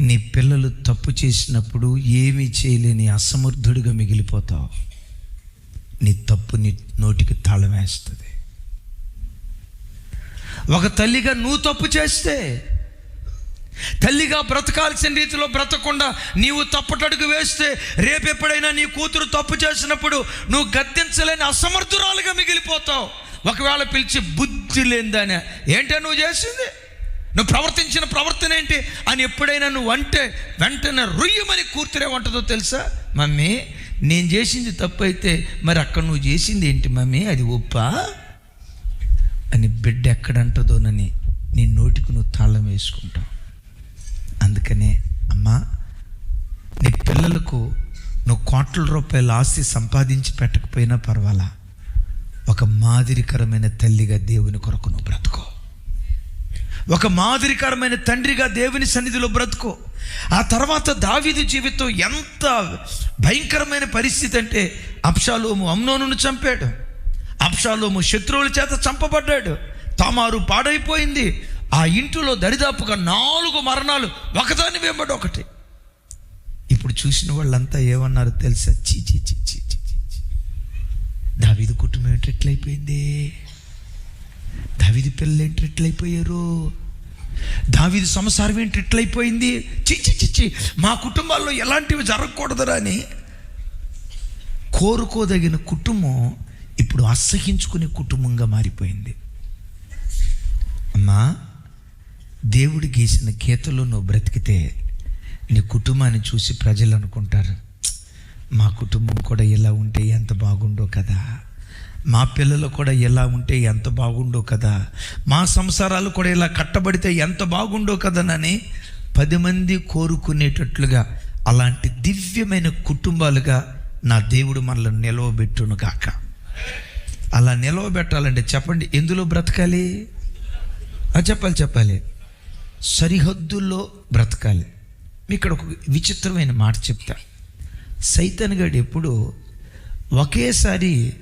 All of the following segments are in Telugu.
నీ పిల్లలు తప్పు చేసినప్పుడు ఏమీ చేయలేని అసమర్థుడిగా మిగిలిపోతావు. నీ తప్పు నీ నోటికి తాళం వేస్తుంది. ఒక తల్లిగా నువ్వు తప్పు చేస్తే తల్లిగా బ్రతకాల్సిన రీతిలో బ్రతకుండా నీవు తప్పటడుగు వేస్తే రేపెప్పుడైనా నీ కూతురు తప్పు చేసినప్పుడు నువ్వు గద్దించలేని అసమర్థురాలుగా మిగిలిపోతావు. ఒకవేళ పిలిచి బుద్ధి లేనిదానే ఏంటో నువ్వు చేసింది? నువ్వు ప్రవర్తించిన ప్రవర్తన ఏంటి? అని ఎప్పుడైనా నువ్వు అంటే వెంటనే రొయ్యమని కూర్చునే ఉంటుందో తెలుసా? మమ్మీ నేను చేసింది తప్పు అయితే మరి అక్కడ నువ్వు చేసింది ఏంటి మమ్మీ? అది ఒప్పా? అని బిడ్డ ఎక్కడంటదోనని నీ నోటికి నువ్వు తాళం వేసుకుంటావు. అందుకనే అమ్మా నీ పిల్లలకు నువ్వు కోట్ల రూపాయల ఆస్తి సంపాదించి పెట్టకపోయినా పర్వాలా? ఒక మాదిరికరమైన తల్లిగా దేవుని కొరకు నువ్వు బ్రతుకో. ఒక మాదిరికరమైన తండ్రిగా దేవుని సన్నిధిలో బ్రతుకో. ఆ తర్వాత దావీదు జీవితం ఎంత భయంకరమైన పరిస్థితి అంటే అప్షాలోము అమ్నోను చంపాడు. అప్షాలోము శత్రువుల చేత చంపబడ్డాడు. తామారు పాడైపోయింది. ఆ ఇంటిలో దరిదాపుగా నాలుగు మరణాలు ఒకదాని వెంబడి ఒకటి. ఇప్పుడు చూసిన వాళ్ళంతా ఏమన్నారు తెలుసా? చీ చీ చీ చీ చీ దావీదు కుటుంబం ఏంటి ఎట్లయిపోయింది దావిది పిల్లలు ఏంటి ఎట్లయిపోయారు దావిది సంసారం ఏంటి ఎట్లయిపోయింది చిచ్చి చిచ్చి మా కుటుంబాల్లో ఎలాంటివి జరగకూడదురా అని కోరుకోదగిన కుటుంబం ఇప్పుడు అసహించుకునే కుటుంబంగా మారిపోయింది. అమ్మా దేవుడు గీసిన గీతలో నువ్వు బ్రతికితే నీ కుటుంబాన్ని చూసి ప్రజలు అనుకుంటారు మా కుటుంబం కూడా ఇలా ఉంటే ఎంత బాగుండో కదా. మా పిల్లలు కూడా ఇలా ఉంటే ఎంత బాగుండో కదా. మా సంసారాలు కూడా ఇలా కట్టబడితే ఎంత బాగుండో కదనని పది మంది కోరుకునేటట్లుగా అలాంటి దివ్యమైన కుటుంబాలుగా నా దేవుడు మనల్ని నిలవబెట్టును కాక అలా నిలవబెట్టాలంటే చెప్పండి ఎందులో బ్రతకాలి? చెప్పాలి చెప్పాలి. సరిహద్దుల్లో బ్రతకాలి. ఇక్కడ ఒక విచిత్రమైన మాట చెప్తా. సైతన్ గడు ఎప్పుడు ఒకేసారి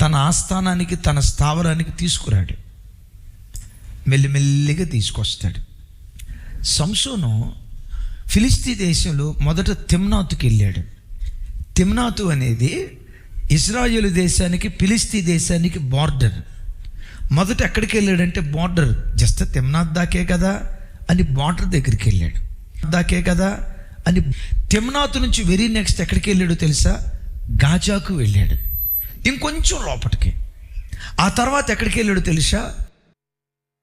తన ఆస్థానానికి తన స్థావరానికి తీసుకురాడు. మెల్లిమెల్లిగా తీసుకొస్తాడు. సంసోను ఫిలిస్తీ దేశంలో మొదట తిమ్నాతుకి వెళ్ళాడు. తిమ్నాతు అనేది ఇజ్రాయేల్ దేశానికి ఫిలిస్తీ దేశానికి బార్డర్. మొదట ఎక్కడికి వెళ్ళాడంటే బార్డర్ జస్ట్ తిమ్నాథ్ దాకే కదా అని బార్డర్ దగ్గరికి వెళ్ళాడు. దాకే కదా అని తిమ్నాథ్ నుంచి వెరీ నెక్స్ట్ ఎక్కడికి వెళ్ళాడో తెలుసా? గాజాకు వెళ్ళాడు. ఇంకొంచెం లోపలికి ఆ తర్వాత ఎక్కడికి వెళ్ళాడో తెలుసా?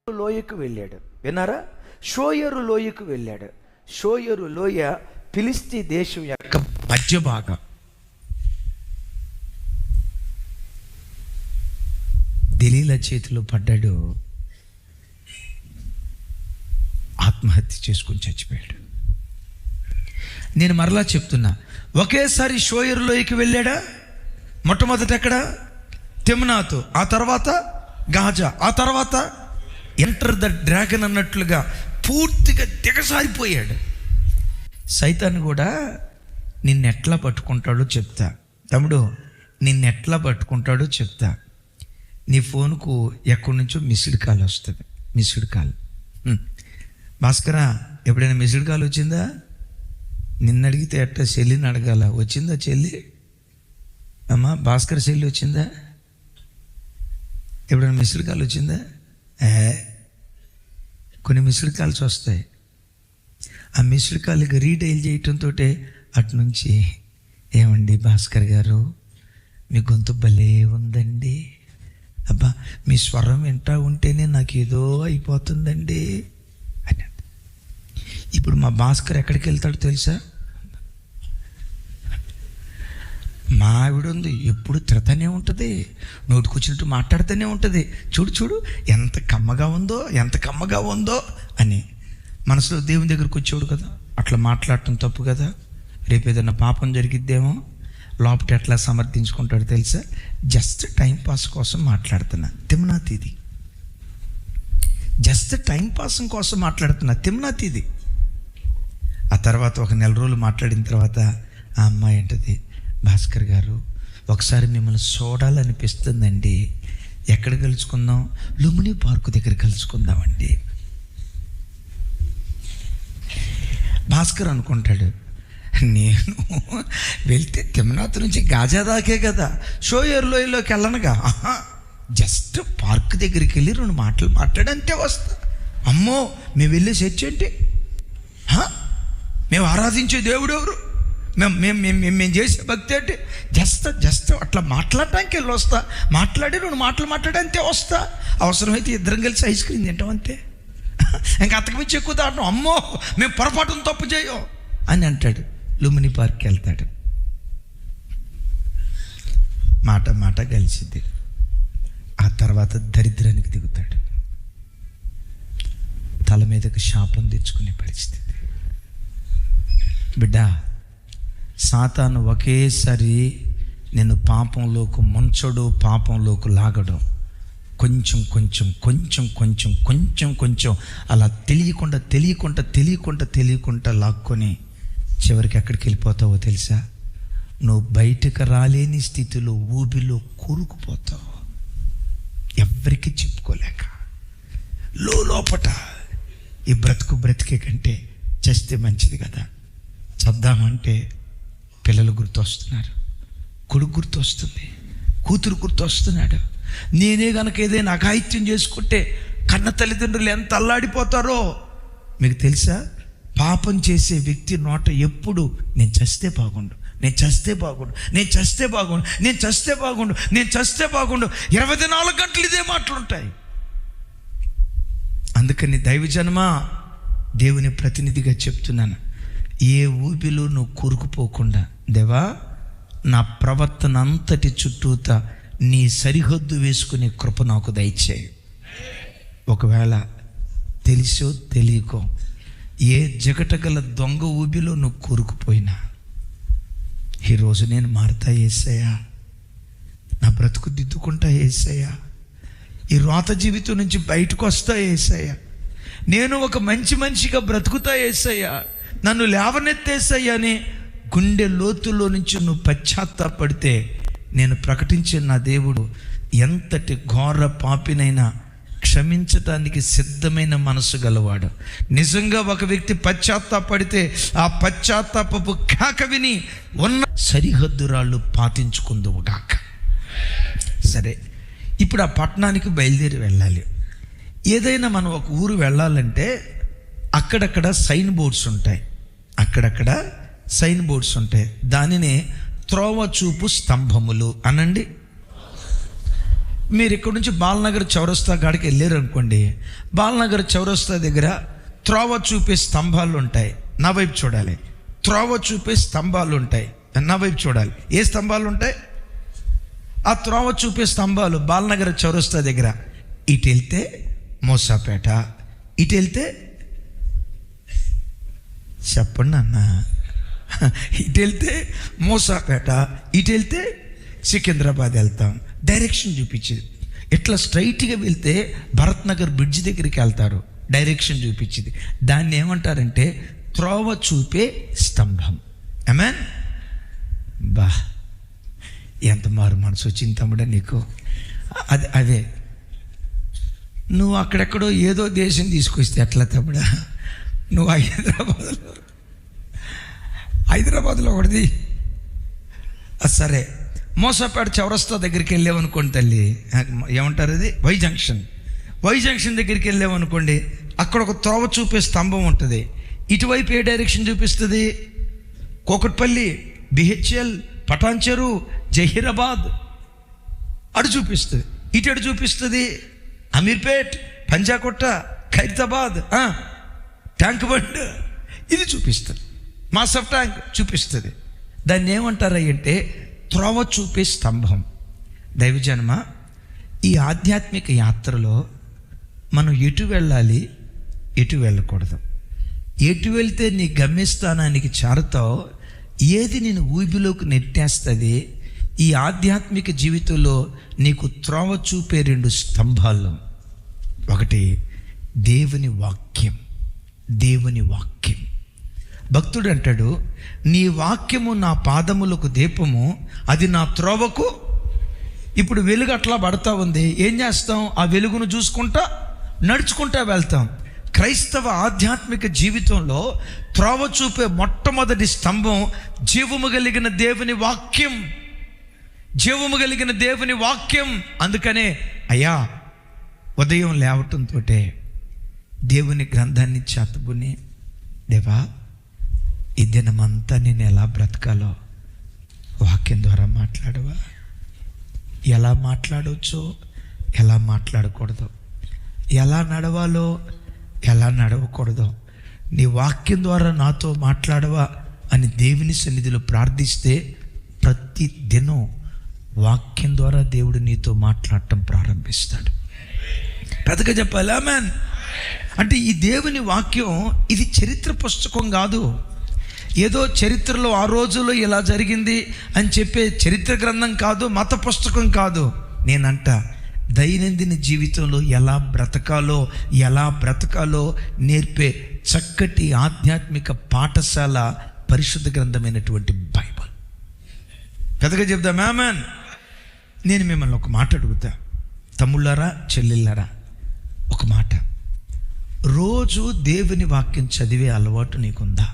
లోయకు వెళ్ళాడు. విన్నారా? షోయరు లోయకు వెళ్ళాడు. షోయరు లోయ ఫిలిస్తీ దేశం యొక్క మధ్య భాగం. దిలీల చేతిలో పడ్డాడు. ఆత్మహత్య చేసుకుని చచ్చిపోయాడు. నేను మరలా చెప్తున్నా ఒకేసారి షోయరులోకి వెళ్ళాడా? మొట్టమొదట ఎక్కడ? తిమ్నాతు. ఆ తర్వాత గాజా. ఆ తర్వాత ఎంటర్ ద డ్రాగన్ అన్నట్లుగా పూర్తిగా దిగసారిపోయాడు సైతాన్ కూడా నిన్నెట్లా పట్టుకుంటాడో చెప్తా. తమ్ముడు నిన్నెట్లా పట్టుకుంటాడో చెప్తా. నీ ఫోన్కు ఎక్కడి నుంచో మిస్డ్ కాల్ వస్తుంది. Missed call. భాస్కరా ఎప్పుడైనా మిస్డ్ కాల్ వచ్చిందా? నిన్న అడిగితే ఎట్ట చెల్లిని అడగాల. వచ్చిందా చెల్లి? అమ్మా భాస్కర్ శైలి వచ్చిందా? ఎప్పుడైనా మిస్డ్ కాల్ వచ్చిందా? ఏ కొన్ని మిస్డ్ కాల్స్ వస్తాయి. ఆ మిస్డ్ కాల్కి రీడైల్ చేయటంతో అటు నుంచి ఏమండి భాస్కర్ గారు? మీ గొంతు భలే ఉందండి. అబ్బా మీ స్వరం వింటా ఉంటేనే నాకు ఏదో అయిపోతుందండి. అని ఇప్పుడు మా భాస్కర్ ఎక్కడికి వెళ్తాడో తెలుసా? మా ఆవిడ ఉంది. ఎప్పుడు తిడతానే ఉంటుంది. నోటికొచ్చినట్టు మాట్లాడుతూనే ఉంటుంది. చూడు చూడు ఎంత కమ్మగా ఉందో ఎంత కమ్మగా ఉందో అని. మనసులో దేవుని దగ్గరకు వచ్చేవాడు కదా. అట్లా మాట్లాడటం తప్పు కదా. రేపు ఏదైనా పాపం జరిగిద్దేమో. లోపల ఎట్లా సమర్థించుకుంటాడో తెలుసా? జస్ట్ టైంపాస్ కోసం మాట్లాడుతున్నా. తిమ్నా ఇది జస్ట్ టైంపాసం కోసం మాట్లాడుతున్నా. తిమ్నా ఇది ఆ తర్వాత ఒక నెల రోజులు మాట్లాడిన తర్వాత ఆ అమ్మాయి అంటది భాస్కర్ గారు ఒకసారి మిమ్మల్ని చూడాలనిపిస్తుందండి. ఎక్కడ కలుసుకుందాం? లుమిని పార్కు దగ్గర కలుసుకుందామండి. భాస్కర్ అనుకుంటాడు నేను వెళ్తే తిమ్మనాథ్ నుంచి గాజా దాకే కదా షోయర్ లోయలోకి వెళ్ళనుగా జస్ట్ పార్క్ దగ్గరికి వెళ్ళి రెండు మాటలు మాట్లాడంతే వస్తా. అమ్మో మేము వెళ్ళే చర్చ్ ఏంటి? మేము ఆరాధించే దేవుడు ఎవరు? మేము మేము మేము మేము మేము చేసే భక్తి అంటే జస్ట్ జస్ట్ అట్లా మాట్లాడటానికి వెళ్ళి వస్తా. మాట్లాడి రెండు మాటలు మాట్లాడంతే వస్తా. అవసరమైతే ఇద్దరం కలిసి ఐస్ క్రీమ్ తింటాం అంతే. ఇంకా అతకమించి ఎక్కువ దాటం అమ్మో మేము పొరపాటును తప్పు చేయం అని అంటాడు. లుమిని పార్క్కి వెళ్తాడు. మాట మాట కలిసింది ఆ తర్వాత దరిద్రానికి దిగుతాడు. తల మీదకి శాపం తెచ్చుకునే పరిస్థితి. బిడ్డా సాతాను ఒకేసారి నేను పాపంలోకి ముంచడు పాపంలోకి లాగడం. కొంచెం కొంచెం కొంచెం కొంచెం కొంచెం కొంచెం అలా తెలియకుండా తెలియకుండా తెలియకుండా తెలియకుండా లాక్కొని చివరికి ఎక్కడికి వెళ్ళిపోతావో తెలుసా? నువ్వు బయటకు రాలేని స్థితిలో ఊబిలో కూరుకుపోతావు. ఎవరికి చెప్పుకోలేక. లో లోపట ఈ బ్రతుకు బ్రతికే కంటే చేస్తే మంచిది కదా. చద్దామంటే పిల్లలు గుర్తొస్తున్నారు. కొడుకు గుర్తొస్తుంది కూతురు గుర్తొస్తున్నాడు. నేనే గనక ఏదైనా అఘాయిత్యం చేసుకుంటే కన్న తల్లిదండ్రులు ఎంత అల్లాడిపోతారో? మీకు తెలుసా? పాపం చేసే వ్యక్తి నోట ఎప్పుడు నేను చస్తే బాగుండు నేను చస్తే బాగుండు నేను చస్తే బాగుండు నేను చస్తే బాగుండు నేను చస్తే బాగుండు. ఇరవై నాలుగు గంటలు ఇదే మాటలుంటాయి. అందుకని దైవజన్మ దేవుని ప్రతినిధిగా చెప్తున్నాను. ఏ ఊబిలో నువ్వు కూరుకుపోకుండా దేవా నా ప్రవర్తన అంతటి చుట్టూత నీ సరిహద్దు వేసుకునే కృప నాకు దయచేయి. ఒకవేళ తెలిసో తెలియకో ఏ జగటగల దొంగ ఊబిలో నువ్వు కూరుకుపోయినా ఈరోజు నేను మారుతా ఏసయ్యా. నా బ్రతుకు దిద్దుకుంటా ఏసయ్యా. ఈ రోత జీవితం నుంచి బయటకు వస్తా ఏసయ్యా. నేను ఒక మంచి మనిషిగా బ్రతుకుతా ఏసయ్యా. నన్ను లేవనెత్తేసయ్యని అని గుండె లోతుల్లో నుంచి నువ్వు పశ్చాత్తాపడితే నేను ప్రకటించే నా దేవుడు ఎంతటి ఘోర పాపినైనా క్షమించటానికి సిద్ధమైన మనసు గలవాడు. నిజంగా ఒక వ్యక్తి పశ్చాత్తాపడితే ఆ పశ్చాత్తాపపు కాక విని ఉన్న సరిహద్దురాళ్ళు పాటించుకుందువుగాక సరే ఇప్పుడు ఆ పట్టణానికి బయలుదేరి వెళ్ళాలి. ఏదైనా మనం ఒక ఊరు వెళ్ళాలంటే అక్కడక్కడ సైన్ బోర్డ్స్ ఉంటాయి. అక్కడక్కడ సైన్ బోర్డ్స్ ఉంటాయి. దానినే త్రోవ చూపు స్తంభములు అనండి. మీరు ఇక్కడ నుంచి బాలనగర్ చౌరస్తా కాడికి వెళ్ళారు అనుకోండి బాలనగర్ చౌరస్తా దగ్గర త్రోవ చూపే స్తంభాలు ఉంటాయి. నా వైపు చూడాలి. త్రోవ చూపే స్తంభాలు ఉంటాయి. నా వైపు చూడాలి. ఏ స్తంభాలు ఉంటాయి? ఆ త్రోవ చూపే స్తంభాలు బాలనగర్ చౌరస్తా దగ్గర. ఇటు వెళ్తే మోసాపేట ఇటు వెళ్తే చెప్పండి అన్న ఇటు వెళ్తే మోసాపేట ఇటు వెళ్తే సికింద్రాబాద్ వెళ్తాం డైరెక్షన్ చూపించేది ఇట్లా స్ట్రైట్గా వెళ్తే భరత్ నగర్ బ్రిడ్జ్ దగ్గరికి వెళ్తారు డైరెక్షన్ చూపించింది దాన్ని ఏమంటారంటే త్రోవ చూపే స్తంభం అమెన్ బా ఎంత మారు మనసు వచ్చింది తమ్ముడా నీకు అదే అదే నువ్వు అక్కడెక్కడో ఏదో దేశం తీసుకొస్తే ఎట్లా తమ్ముడా నువ్వు హైదరాబాద్లో హైదరాబాద్లో ఒకటిది. సరే. మోసపేట చౌరస్తా దగ్గరికి వెళ్ళామనుకోండి తల్లి. ఏమంటారు అది వై జంక్షన్. వై జంక్షన్ దగ్గరికి వెళ్ళామనుకోండి అక్కడ ఒక త్రోవ చూపే స్తంభం ఉంటుంది. ఇటువైపు ఏ డైరెక్షన్ చూపిస్తుంది? కోకట్పల్లి బిహెచ్ఎల్ పటాన్చెరు జహీరాబాద్. అటు చూపిస్తుంది. ఇటు అటు చూపిస్తుంది? అమీర్పేట్ పంజాకొట్ట ఖైరతాబాద్. Tank bund. ఇది చూపిస్తుంది. మాసఫ్ ట్యాంక్ చూపిస్తుంది. దాన్ని ఏమంటారంటే త్రోవ చూపే స్తంభం. దైవజన్మ ఈ ఆధ్యాత్మిక యాత్రలో మనం ఎటు వెళ్ళాలి ఎటు వెళ్ళకూడదు. ఎటు వెళ్తే నీ గమ్యస్థానానికి చేరతావు ఏది నేను ఊబిలోకి నెట్టేస్తుంది ఈ ఆధ్యాత్మిక జీవితంలో నీకు త్రోవ చూపే రెండు స్తంభాలు. ఒకటి దేవుని వాక్యం. దేవుని వాక్యం. భక్తుడు అంటాడు నీ వాక్యము నా పాదములకు దీపము అది నా త్రోవకు ఇప్పుడు వెలుగు అట్లా పడతా ఉంది. ఏం చేస్తాం? ఆ వెలుగును చూసుకుంటా నడుచుకుంటా వెళ్తాం. క్రైస్తవ ఆధ్యాత్మిక జీవితంలో త్రోవ చూపే మొట్టమొదటి స్తంభం జీవము కలిగిన దేవుని వాక్యం. జీవము కలిగిన దేవుని వాక్యం. అందుకనే అయ్యా ఉదయం లేవటంతో దేవుని గ్రంథాన్ని చేతబుని దేవా ఈ దినమంతా నేను ఎలా బ్రతకాలో వాక్యం ద్వారా మాట్లాడవా? ఎలా మాట్లాడవచ్చో ఎలా మాట్లాడకూడదు? ఎలా నడవాలో ఎలా నడవకూడదు? నీ వాక్యం ద్వారా నాతో మాట్లాడవా? అని దేవుని సన్నిధిలో ప్రార్థిస్తే ప్రతి దినం వాక్యం ద్వారా దేవుడు నీతో మాట్లాడటం ప్రారంభిస్తాడు. పెద్దగా చెప్పాలి మ్యాన్ అంటే ఈ దేవుని వాక్యం ఇది చరిత్ర పుస్తకం కాదు. ఏదో చరిత్రలో ఆ రోజుల్లో ఇలా జరిగింది అని చెప్పే చరిత్ర గ్రంథం కాదు మత పుస్తకం కాదు. నేనంట దైనందిన జీవితంలో ఎలా బ్రతకాలో ఎలా బ్రతకాలో నేర్పే చక్కటి ఆధ్యాత్మిక పాఠశాల పరిశుద్ధ గ్రంథమైనటువంటి బైబల్. పెద్దగా చెప్దా మ్యామన్ నేను మిమ్మల్ని ఒక మాట అడుగుతా. తమ్ముళ్ళారా చెల్లెళ్ళారా? ఒక మాట. రోజు దేవుని వాక్యం చదివే అలవాటు నీకుందా?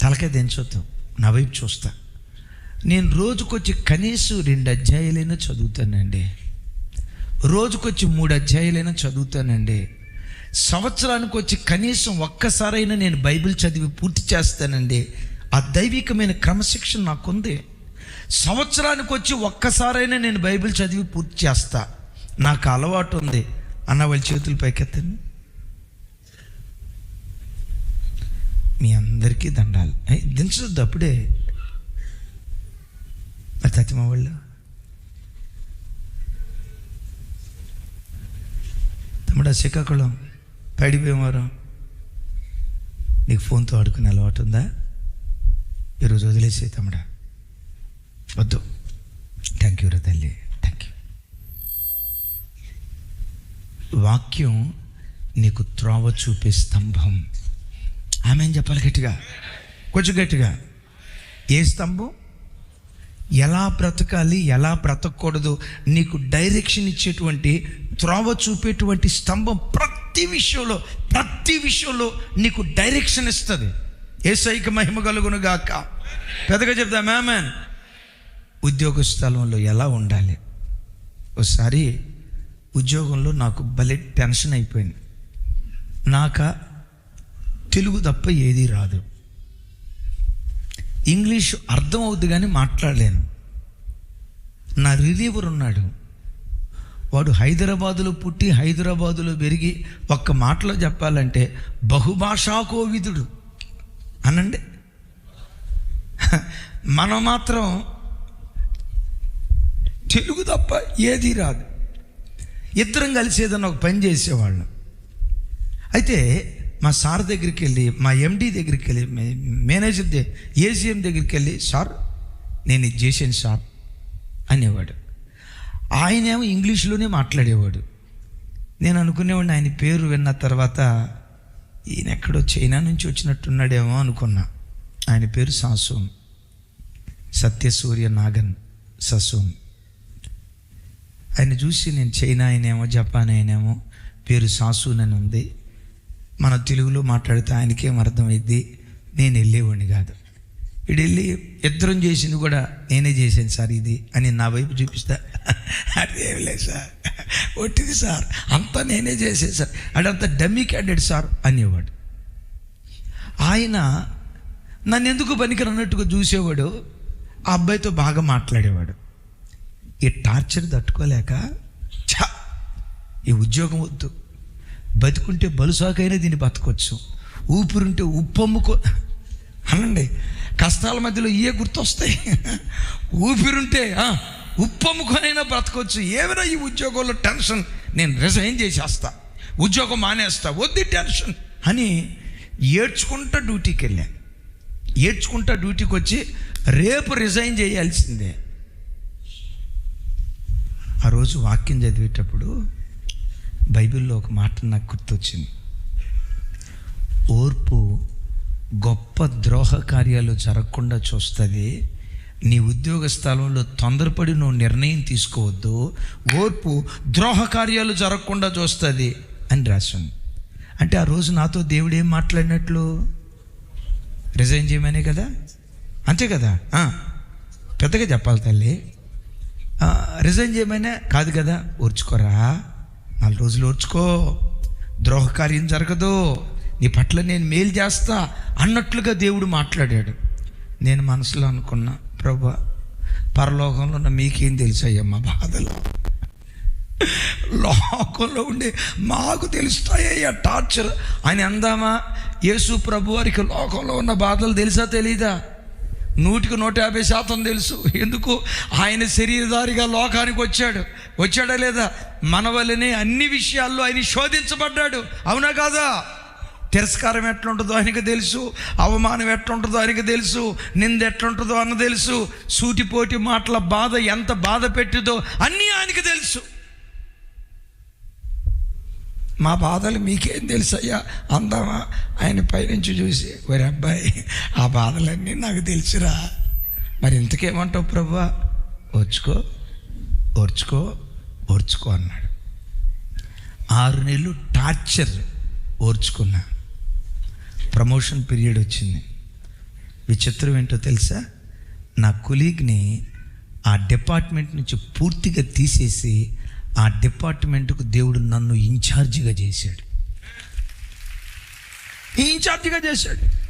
తలకాయ దించొద్దు నా వైపు చూస్తా. నేను రోజుకొచ్చి కనీసం రెండు అధ్యాయులైనా చదువుతానండి. రోజుకొచ్చి మూడు అధ్యాయులైనా చదువుతానండి. సంవత్సరానికి వచ్చి కనీసం ఒక్కసారైనా నేను బైబిల్ చదివి పూర్తి చేస్తానండి. ఆ దైవికమైన క్రమశిక్షణ నాకుంది. సంవత్సరానికి వచ్చి ఒక్కసారైనా నేను బైబిల్ చదివి పూర్తి చేస్తా. నాకు అలవాటు ఉంది. అన్న వాళ్ళ చేతులు పైకెత్తండి మీ అందరికీ దండాలు. దించదు అప్పుడే. మరి తతిమ వాళ్ళు? తమ్ముడా శ్రీకాకుళం పడిపోయేవారం నీకు ఫోన్తో ఆడుకునే అలవాటు ఉందా? ఈరోజు వదిలేసే తమ్ముడా. వద్దు. థ్యాంక్ యూ రా తల్లి థ్యాంక్ యూ వాక్యం నీకు త్రోవ చూపే స్తంభం. ఆమె ఏం చెప్పాలి గట్టిగా? కొంచెం గట్టిగా. ఏ స్తంభం? ఎలా బ్రతకాలి ఎలా బ్రతకూడదు నీకు డైరెక్షన్ ఇచ్చేటువంటి త్రోవ చూపేటువంటి స్తంభం ప్రతి విషయంలో ప్రతి విషయంలో నీకు డైరెక్షన్ ఇస్తుంది. ఏసైక మహిమ కలుగును గాక. పెద్దగా చెప్తా మ్యామన్ ఉద్యోగ స్థలంలో ఎలా ఉండాలి? ఒకసారి ఉద్యోగంలో నాకు భలే టెన్షన్ అయిపోయింది. నాక తెలుగు తప్ప ఏదీ రాదు. ఇంగ్లీష్ అర్థం అవుద్ది కానీ మాట్లాడలేను. నా రిలీవర్ ఉన్నాడు. వాడు హైదరాబాదులో పుట్టి హైదరాబాదులో పెరిగి ఒక్క మాటలో చెప్పాలంటే బహుభాషా కోవిదుడు. అనండి? మనం మాత్రం తెలుగు తప్ప ఏదీ రాదు. ఇద్దరం కలిసి ఏదన్నా ఒక పని చేసేవాళ్ళం. అయితే మా సార్ దగ్గరికి వెళ్ళి మా ఎండి దగ్గరికి వెళ్ళి మేనేజర్ దే ఏసీఎం దగ్గరికి వెళ్ళి సార్ నేను ఇది చేశాను సార్ అనేవాడు. ఆయనేమో ఇంగ్లీష్లోనే మాట్లాడేవాడు. నేను అనుకునేవాడిని ఆయన పేరు విన్న తర్వాత ఈయన ఎక్కడో చైనా నుంచి వచ్చినట్టున్నాడేమో అనుకున్నా. ఆయన పేరు సాసూన్. సత్యసూర్య నాగన్ ససూన్. ఆయన చూసి నేను చైనా ఆయనేమో జపాన్ ఆయనేమో పేరు సాసూన్ అని ఉంది మన తెలుగులో మాట్లాడితే ఆయనకేం అర్థమైద్ది? నేను వెళ్ళేవాడిని కాదు. ఇటు వెళ్ళి ఇద్దరం చేసింది కూడా నేనే చేశాను సార్ ఇది అని నా వైపు చూపిస్తా. అదేం లేదు సార్. ఒట్టిది సార్. అంతా నేనే చేసాను సార్. అడంతా డమ్మీ క్యాండిడేట్ సార్ అనేవాడు. ఆయన నన్ను ఎందుకు పనికిరన్నట్టుగా చూసేవాడు? ఆ అబ్బాయితో బాగా మాట్లాడేవాడు. ఈ టార్చర్ తట్టుకోలేక ఛా! ఈ ఉద్యోగం వద్దు. బతుకుంటే బలుసాకైనా దీన్ని బతకొచ్చు. ఊపిరుంటే ఉప్పమ్ముకో అనండి కష్టాల మధ్యలో ఇయే గుర్తొస్తాయి. ఊపిరుంటే ఆ, ఉప్పమ్ముకొనైనా బ్రతకొచ్చు ఏమైనా ఈ ఉద్యోగంలో టెన్షన్ నేను రిజైన్ చేసేస్తా. ఉద్యోగం మానేస్తా. వద్దు టెన్షన్ అని ఏడ్చుకుంటా డ్యూటీకి వెళ్ళాను ఏడ్చుకుంటా డ్యూటీకి వచ్చి రేపు రిజైన్ చేయాల్సిందే. ఆ రోజు వాక్యం చదివేటప్పుడు బైబిల్లో ఒక మాట నాకు గుర్తొచ్చింది. ఓర్పు గొప్ప ద్రోహ కార్యాలు జరగకుండా చూస్తుంది. నీ ఉద్యోగ స్థలంలో తొందరపడి నువ్వు నిర్ణయం తీసుకోవద్దు. ఓర్పు ద్రోహ కార్యాలు జరగకుండా చూస్తుంది అని రాశాను అంటే ఆ రోజు నాతో దేవుడు ఏం మాట్లాడినట్లు? రిజైన్ చేయమనే కదా? అంతే కదా? పెద్దగా చెప్పాలి తల్లి. రిజైన్ చేయమనే కాదు కదా ఓర్చుకోరా. నాలుగు రోజులు ఓర్చుకో. ద్రోహకార్యం జరగదు. నీ పట్ల నేను మేలు చేస్తా అన్నట్లుగా దేవుడు మాట్లాడాడు. నేను మనసులో అనుకున్నా ప్రభా పరలోకంలో ఉన్న మీకేం తెలుసయ్యా మా బాధలు? లోకంలో ఉండే మాకు తెలుస్తాయ్యా టార్చర్. అని అందామా? యేసు ప్రభు వారికి లోకంలో ఉన్న బాధలు తెలుసా తెలీదా? నూటికి నూట యాభై శాతం తెలుసు. ఎందుకు? ఆయన శరీరధారిగా లోకానికి వచ్చాడు. వచ్చాడా లేదా? మన వల్లనే అన్ని విషయాల్లో ఆయన శోధించబడ్డాడు. అవునా కాదా? తిరస్కారం ఎట్లుంటుందో ఆయనకు తెలుసు. అవమానం ఎట్లుంటుందో ఆయనకు తెలుసు. నింద ఎట్లుంటుందో అన్న తెలుసు. సూటిపోటి మాటల బాధ ఎంత బాధ పెట్టిదో అన్నీ ఆయనకు తెలుసు. మా బాధలు మీకేం తెలుసయ్యా? అందామా? ఆయన పైనుంచి చూసి ఒరే అబ్బాయి ఆ బాధలన్నీ నాకు తెలుసురా. మరి ఇంతకేమంటావు ప్రభా? ఓర్చుకో ఓర్చుకో ఓర్చుకో అన్నాడు. ఆరు నెలలు టార్చర్ ఓర్చుకున్నా. ప్రమోషన్ పీరియడ్ వచ్చింది. విచిత్రం ఏంటో తెలుసా? నా కొలీగ్ని ఆ డిపార్ట్మెంట్ నుంచి పూర్తిగా తీసేసి ఆ డిపార్ట్మెంట్కు దేవుడు నన్ను ఇన్ఛార్జిగా చేశాడు. ఇన్ఛార్జిగా చేశాడు.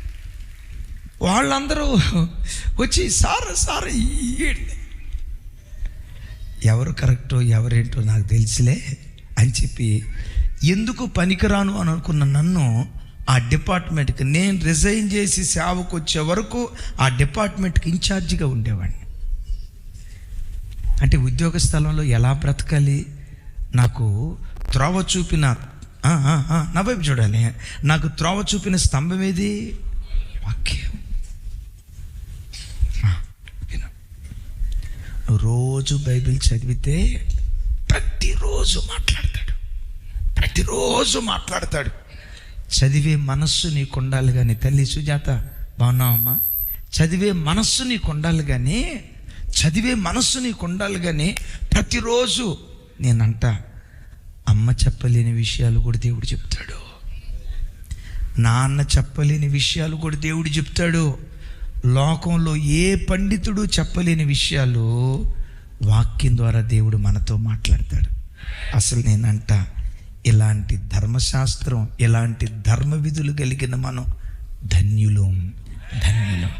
వాళ్ళందరూ వచ్చి సార్ సార్ ఎవరు కరెక్టో ఎవరేంటో నాకు తెలుసులే అని చెప్పి ఎందుకు పనికిరాను అని అనుకున్న నన్ను ఆ డిపార్ట్మెంట్కి నేను రిజైన్ చేసి సేవకు వచ్చే వరకు ఆ డిపార్ట్మెంట్కి ఇన్ఛార్జిగా ఉండేవాడిని. అంటే ఉద్యోగ స్థలంలో ఎలా బ్రతకాలి? నాకు త్రోవ చూపిన నా వైపు చూడాలి నాకు త్రోవ చూపిన స్తంభం ఏది? వాక్యం. రోజు బైబిల్ చదివితే ప్రతిరోజు మాట్లాడతాడు. ప్రతిరోజు మాట్లాడతాడు. చదివే మనస్సు నీకు ఉండాలి కానీ తల్లి సుజాత బాగున్నావమ్మా చదివే మనస్సు నీకు ఉండాలి కానీ చదివే మనస్సు నీకు ఉండాలి కానీ ప్రతిరోజు నేనంట అమ్మ చెప్పలేని విషయాలు కూడా దేవుడు చెప్తాడు. నాన్న చెప్పలేని విషయాలు కూడా దేవుడు చెప్తాడు. లోకంలో ఏ పండితుడు చెప్పలేని విషయాలు వాక్యం ద్వారా దేవుడు మనతో మాట్లాడతాడు. అసలు నేనంట ఇలాంటి ధర్మశాస్త్రం ఇలాంటి ధర్మ విధులు కలిగిన మనం ధన్యులం ధన్యులం.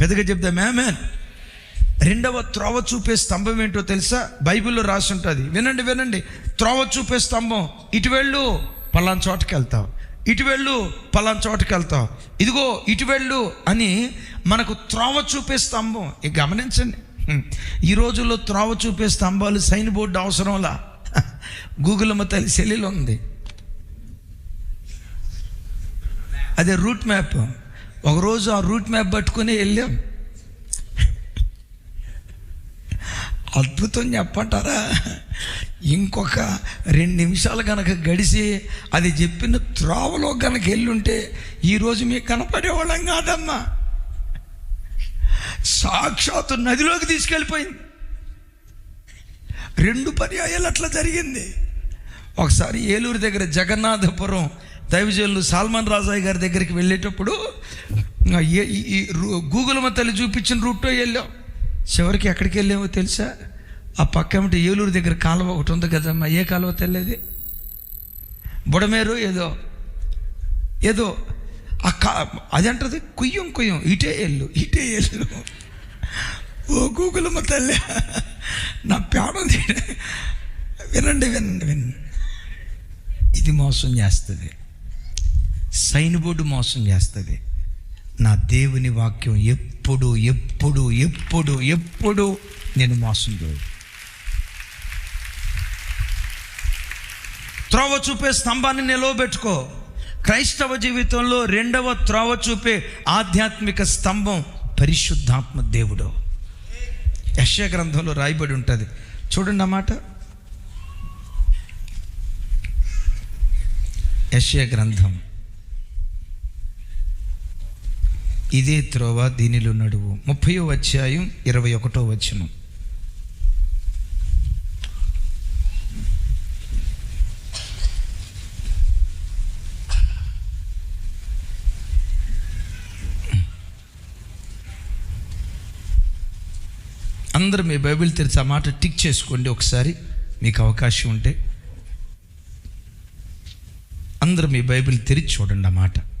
పెద్దగా చెప్దాం మేమేన్ రెండవ త్రోవ చూపే స్తంభం ఏంటో తెలుసా? బైబిల్లో రాసి ఉంటుంది. వినండి వినండి. త్రోవ చూపే స్తంభం. ఇటు వెళ్ళు పలాన్ చోటకి వెళ్తావు. ఇటు వెళ్ళు పలాన్ చోటకి వెళ్తావు. ఇదిగో ఇటు వెళ్ళు అని మనకు త్రోవ చూపే స్తంభం. ఇక గమనించండి. ఈ రోజుల్లో త్రోవ చూపే స్తంభాలు సైన్ బోర్డు అవసరంలా గూగుల్ అమ్మ తల్లి ఉంది. అదే రూట్ మ్యాప్. ఒకరోజు ఆ రూట్ మ్యాప్ పట్టుకుని వెళ్ళాం. అద్భుతం చెప్పంటారా? ఇంకొక రెండు నిమిషాలు కనుక గడిచి అది చెప్పిన త్రోవలో కనుక వెళ్ళుంటే ఈరోజు మీకు కనపడేవాళ్ళం కాదమ్మా. సాక్షాత్తు నదిలోకి తీసుకెళ్ళిపోయింది. రెండు పర్యాయాలు అట్లా జరిగింది. ఒకసారి ఏలూరు దగ్గర జగన్నాథపురం దైవజనులు సాల్మాన్ రాజాయ్ గారి దగ్గరికి వెళ్ళేటప్పుడు ఈ- ఈ రూ- గూగుల్ మతలు తల్లి చూపించిన రూట్లో వెళ్ళాం. చివరికి ఎక్కడికి వెళ్ళామో తెలుసా? ఆ పక్క ఏలూరు దగ్గర కాలువ ఒకటి ఉంది కదమ్మా. ఏ కాలువ తెల్లేది? బుడమేరు ఏదో. ఏదో ఆ కా అదంటది కుయ్యం కుయ్యం. ఇటే ఎల్లు ఇటే ఎల్లు ఓ గూగులమ్మ తల్లి. నా పేడం వినండి వినండి వినండి. ఇది మోసం చేస్తుంది. సైన్ బోర్డు మోసం చేస్తుంది. నా దేవుని వాక్యం ఎప్పుడు ఎప్పుడు ఎప్పుడు ఎప్పుడు నేను మోసం చేయదు త్రోవ చూపే స్తంభాన్ని నిలవబెట్టుకో క్రైస్తవ జీవితంలో రెండవ త్రోవ చూపే ఆధ్యాత్మిక స్తంభం పరిశుద్ధాత్మ దేవుడు. యశ్య గ్రంథంలో రాయబడి ఉంటుంది. చూడండి అన్నమాట యశ్య గ్రంథం. ఇదే త్రోవ దీనిలో నడువు. ముప్పయో అధ్యాయం ఇరవై ఒకటో వచ్చును అందరూ మీ బైబిల్ తెరిచి ఆ మాట టిక్ చేసుకోండి ఒకసారి. మీకు అవకాశం ఉంటే. అందరూ మీ బైబిల్ తెరిచి చూడండి ఆ మాట.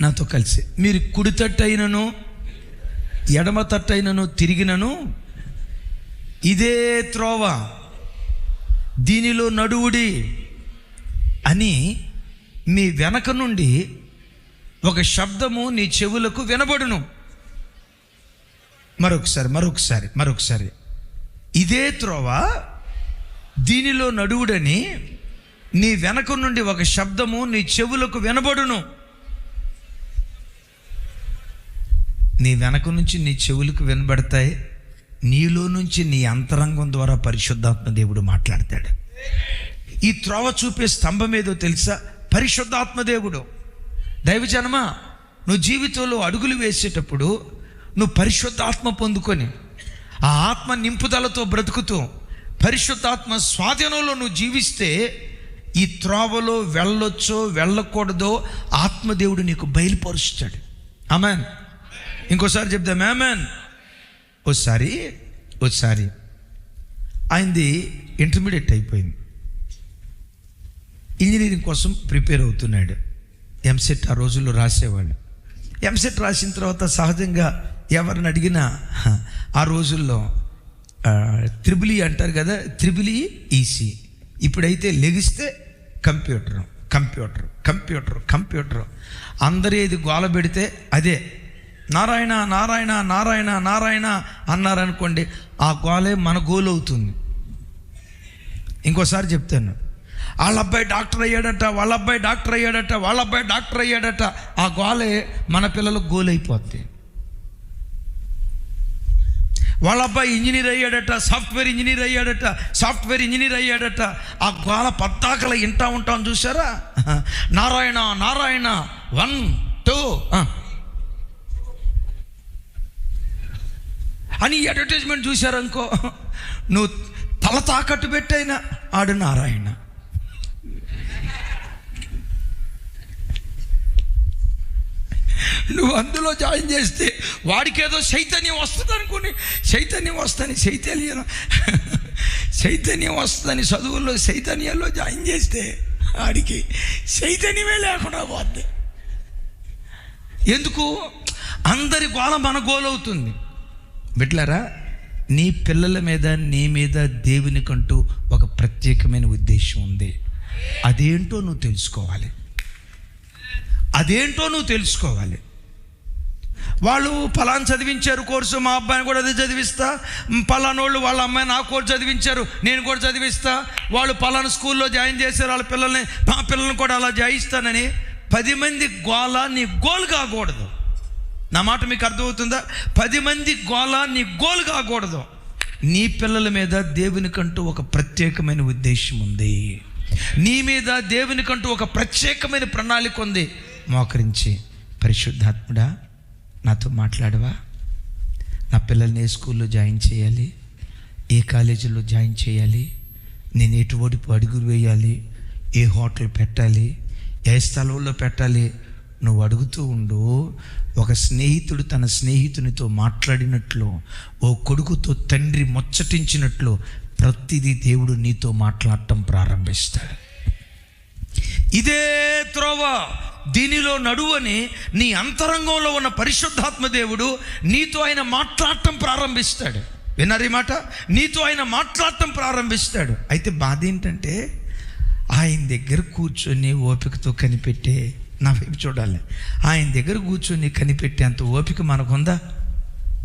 నాతో కలిసి. మీరు కుడి తట్టు ఎడమ తట్టయినను తిరిగినను ఇదే త్రోవ. దీనిలో నడువుడి అని మీ వెనక నుండి ఒక శబ్దము నీ చెవులకు వినబడును. మరొకసారి మరొకసారి మరొకసారి. ఇదే త్రోవ దీనిలో నడువుడని నీ వెనక నుండి ఒక శబ్దము నీ చెవులకు వినబడును. నీ వెనక నుంచి నీ చెవులకు వినబడతాయి నీలో నుంచి నీ అంతరంగం ద్వారా పరిశుద్ధాత్మ దేవుడు మాట్లాడతాడు. ఈ త్రోవ చూపే స్తంభం ఏదో తెలుసా? పరిశుద్ధాత్మ దేవుడు. దైవజనమా నువ్వు జీవితంలో అడుగులు వేసేటప్పుడు నువ్వు పరిశుద్ధాత్మ పొందుకొని ఆ ఆత్మ నింపుదలతో బ్రతుకుతూ పరిశుద్ధాత్మ స్వాధీనంలో నువ్వు జీవిస్తే ఈ త్రోవలో వెళ్ళొచ్చో వెళ్ళకూడదో ఆత్మదేవుడు నీకు బయలుపరుస్తాడు. అమెన్ ఇంకోసారి చెప్దాం ఆమెన్ ఒకసారి ఒకసారి ఆయనది ఇంటర్మీడియట్ అయిపోయింది. ఇంజనీరింగ్ కోసం ప్రిపేర్ అవుతున్నాడు. ఎంసెట్ ఆ రోజుల్లో రాసేవాళ్ళు. ఎంసెట్ రాసిన తర్వాత సహజంగా ఎవరిని అడిగినా ఆ రోజుల్లో త్రిబులి అంటారు కదా త్రిబులి ఈసీ ఇప్పుడైతే లెగిస్తే కంప్యూటర్ కంప్యూటర్ కంప్యూటర్ కంప్యూటర్. అందరూ ఏది గోల పెడితే అదే నారాయణ నారాయణ నారాయణ నారాయణ అన్నారనుకోండి ఆ గోలే మన గోలు అవుతుంది ఇంకోసారి చెప్తాను. వాళ్ళ అబ్బాయి డాక్టర్ అయ్యాడట వాళ్ళ అబ్బాయి డాక్టర్ అయ్యాడట వాళ్ళ అబ్బాయి డాక్టర్ అయ్యాడట ఆ గోలే మన పిల్లలకు గోల్ అయిపోద్ది వాళ్ళ అబ్బాయి ఇంజనీర్ అయ్యాడట సాఫ్ట్వేర్ ఇంజనీర్ అయ్యాడట సాఫ్ట్వేర్ ఇంజనీర్ అయ్యాడట ఆ గోల పద్దాకల ఇంటా ఉంటాం చూసారా నారాయణ నారాయణ వన్ టూ అని అడ్వర్టైజ్మెంట్ చూశారనుకో నువ్వు తల తాకట్టు పెట్టైనా ఆడు నారాయణ. నువ్వు అందులో జాయిన్ చేస్తే వాడికేదో చైతన్యం వస్తుంది అనుకుని చైతన్యం వస్తుంది చైతన్యం చైతన్యం వస్తుందని చదువుల్లో చైతన్యంలో జాయిన్ చేస్తే ఆడికి చైతన్యమే లేకుండా పోద్ది. ఎందుకు? అందరి గోల మన గోలవుతుంది. బిడ్లరా నీ పిల్లల మీద నీ మీద దేవునికంటూ ఒక ప్రత్యేకమైన ఉద్దేశం ఉంది. అదేంటో నువ్వు తెలుసుకోవాలి. అదేంటో నువ్వు తెలుసుకోవాలి. వాళ్ళు ఫలాన్ చదివించారు కోర్సు మా అబ్బాయిని కూడా అదే చదివిస్తా. పలానోళ్ళు వాళ్ళ అమ్మాయి నా కోర్సు చదివించారు నేను కూడా చదివిస్తా. వాళ్ళు పలానా స్కూల్లో జాయిన్ చేశారు వాళ్ళ పిల్లల్ని మా పిల్లల్ని కూడా అలా జాయిస్తానని పది మంది గోల నీ గోల్ కాకూడదు నా మాట మీకు అర్థమవుతుందా? పది మంది గోల నీ గోలు కాకూడదు నీ పిల్లల మీద దేవునికంటూ ఒక ప్రత్యేకమైన ఉద్దేశం ఉంది. నీ మీద దేవునికంటూ ఒక ప్రత్యేకమైన ప్రణాళిక ఉంది. మోకరించి పరిశుద్ధాత్ముడా నాతో మాట్లాడవా? నా పిల్లల్ని ఏ స్కూల్లో జాయిన్ చేయాలి? ఏ కాలేజీలో జాయిన్ చేయాలి? నేను ఎటువంటి అడుగులు వేయాలి? ఏ హోటల్ పెట్టాలి? ఏ స్థలంలో పెట్టాలి? నువ్వు అడుగుతూ ఉండు ఒక స్నేహితుడు తన స్నేహితునితో మాట్లాడినట్లు ఓ కొడుకుతో తండ్రి ముచ్చటించినట్లు ప్రతిదీ దేవుడు నీతో మాట్లాడటం ప్రారంభిస్తాడు. ఇదే త్రోవ దీనిలో నడువని నీ అంతరంగంలో ఉన్న పరిశుద్ధాత్మ దేవుడు నీతో ఆయన మాట్లాడటం ప్రారంభిస్తాడు. విన్నారు ఈ మాట? నీతో ఆయన మాట్లాడటం ప్రారంభిస్తాడు. అయితే బాధ ఏంటంటే ఆయన దగ్గర కూర్చొని ఓపికతో కనిపెట్టే నా వైపు చూడాలి. ఆయన దగ్గర కూర్చొని కనిపెట్టే అంత ఓపిక మనకుందా?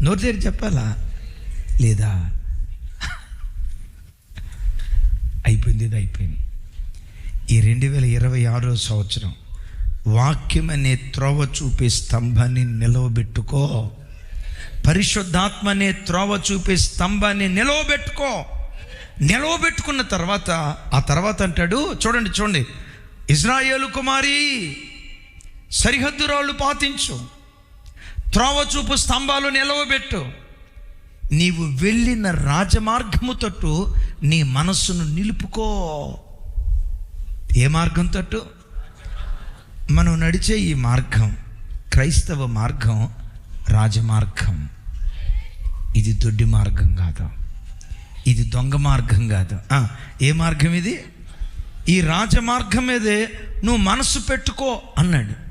నోరు దగ్గర చెప్పాలా? లేదా? అయిపోయింది ఇది అయిపోయింది. ఈ రెండు వేల ఇరవై ఆరో సంవత్సరం వాక్యం అనే త్రోవ చూపే స్తంభాన్ని నిలవబెట్టుకో. పరిశుద్ధాత్మ అనే త్రోవ చూపే స్తంభాన్ని నిలవబెట్టుకో. నిలవబెట్టుకున్న తర్వాత ఆ తర్వాత అంటాడు చూడండి చూడండి. ఇజ్రాయేలు కుమారి సరిహద్దు రాళ్ళు పాతించు. త్రోవ చూపు స్తంభాలు నిలవబెట్టు. నీవు వెళ్ళిన రాజమార్గము తట్టు నీ మనస్సును నిలుపుకో. ఏ మార్గం తట్టు? మనం నడిచే ఈ మార్గం క్రైస్తవ మార్గం రాజమార్గం. ఇది దొడ్డి మార్గం కాదు. ఇది దొంగ మార్గం కాదు. ఏ మార్గం ఇది? ఈ రాజమార్గం మీదే నువ్వు మనసు పెట్టుకో అన్నాడు.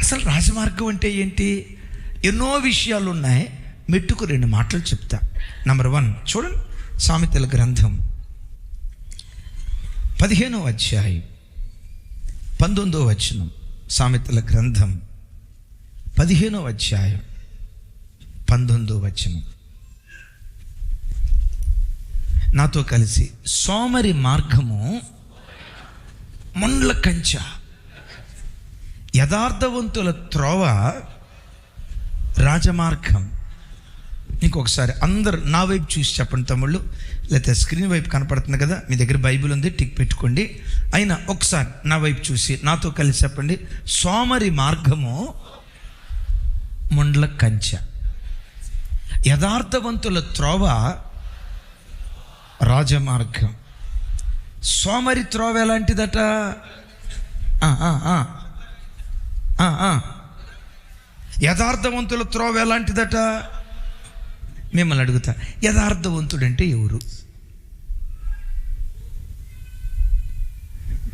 అసలు రాజమార్గం అంటే ఏంటి? ఎన్నో విషయాలు ఉన్నాయి మెట్టుకు రెండు మాటలు చెప్తా. నంబర్ వన్ చూడండి సామెతల గ్రంథం. పదిహేనో అధ్యాయం. పంతొమ్మిదో వచనం. సామెతల గ్రంథం. పదిహేనో అధ్యాయం. పంతొమ్మిదో వచనం. నాతో కలిసి సోమరి మార్గము ముండ్ల కంచ. యథార్థవంతుల త్రోవ రాజమార్గం. నీకు ఒకసారి అందరు నా వైపు చూసి చెప్పండి తమ్ముళ్ళు. లేకపోతే స్క్రీన్ వైపు కనపడుతుంది కదా మీ దగ్గర బైబిల్ ఉంది టిక్ పెట్టుకోండి. అయినా ఒకసారి నా వైపు చూసి నాతో కలిసి చెప్పండి. సోమరి మార్గము ముండ్ల కంచ. యథార్థవంతుల త్రోవ రాజమార్గం. సోమరి త్రోవ ఎలాంటిదట? యథార్థవంతుల త్రోవ ఎలాంటిదట? మిమ్మల్ని అడుగుతా. యథార్థవంతుడంటే ఎవరు?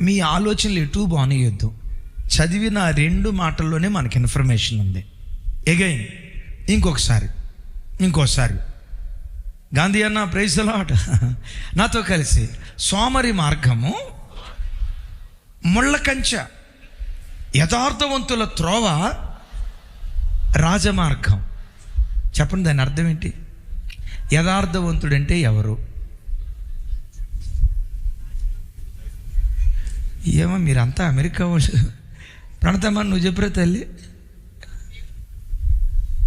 మీ ఆలోచనలు ఎటు బానియొద్దు. చదివిన రెండు మాటల్లోనే మనకి ఇన్ఫర్మేషన్ ఉంది. ఎగైన్ ఇంకొకసారి ఇంకోసారి. గాంధీ అన్న ప్రైజ్ అలాట్ నాతో కలిసి సోమరి మార్గము ముళ్ళ కంచ యథార్థవంతుల త్రోవ రాజమార్గం. చెప్పండి దాని అర్థం ఏంటి? యథార్థవంతుడంటే ఎవరు? ఏమో మీరంతా అమెరికా వాళ్ళు. ప్రణతమ్మ నువ్వు చెప్పరా తల్లి?